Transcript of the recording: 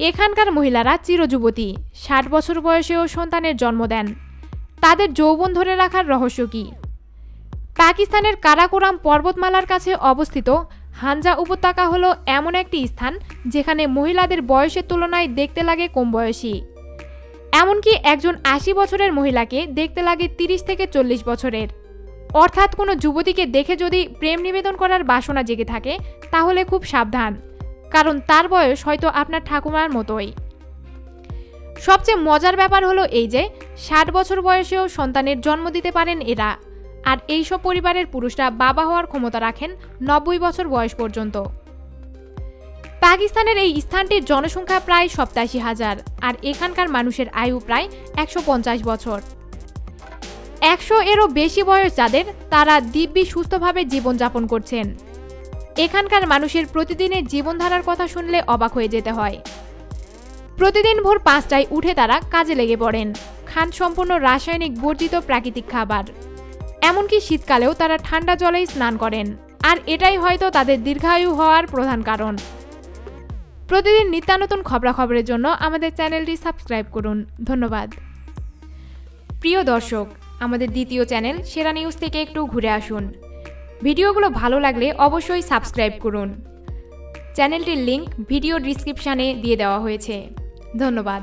এখানকার মহিলারা চিরযুবতী, ষাট বছর বয়সেও সন্তানের জন্ম দেন। তাদের যৌবন ধরে রাখার রহস্য কি? পাকিস্তানের কারাকোরাম পর্বতমালার কাছে অবস্থিত হানজা উপত্যকা হলো এমন একটি স্থান যেখানে মহিলাদের বয়সের তুলনায় দেখতে লাগে কম বয়সী। এমনকি একজন আশি বছরের মহিলাকে দেখতে লাগে তিরিশ থেকে চল্লিশ বছরের। অর্থাৎ কোনো যুবতীকে দেখে যদি প্রেম নিবেদন করার বাসনা জেগে থাকে, তাহলে খুব সাবধান। কারণ তার বয়স হয়তো আপনার ঠাকুমার মতোই। সবচেয়ে মজার ব্যাপার হলো এই যে, ষাট বছর বয়সেও সন্তানের জন্ম দিতে পারেন এরা। আর এইসব পরিবারের পুরুষরা বাবা হওয়ার ক্ষমতা রাখেন নব্বই বছর বয়স পর্যন্ত। পাকিস্তানের এই স্থানটির জনসংখ্যা প্রায় সপ্তাশি হাজার, আর এখানকার মানুষের আয়ু প্রায় একশো পঞ্চাশ বছর। একশো এরও বেশি বয়স যাদের, তারা দিব্যি সুস্থভাবে জীবনযাপন করছেন। এখানকার মানুষের প্রতিদিনের জীবনধারার কথা শুনলে অবাক হয়ে যেতে হয়। প্রতিদিন ভোর পাঁচটায় উঠে তারা কাজে লেগে পড়েন। খান সম্পূর্ণ রাসায়নিক বর্জিত প্রাকৃতিক খাবার। এমনকি শীতকালেও তারা ঠান্ডা জলেই স্নান করেন। আর এটাই হয়তো তাদের দীর্ঘায়ু হওয়ার প্রধান কারণ। প্রতিদিন নিত্যানতুন খবরাখবরের জন্য আমাদের চ্যানেলটি সাবস্ক্রাইব করুন। ধন্যবাদ। প্রিয় দর্শক, আমাদের দ্বিতীয় চ্যানেল সেরা নিউজ থেকে একটু ঘুরে আসুন। ভিডিওগুলো ভালো লাগলে অবশ্যই সাবস্ক্রাইব করুন। চ্যানেলটির লিংক ভিডিও ডিসক্রিপশানে দিয়ে দেওয়া হয়েছে। ধন্যবাদ।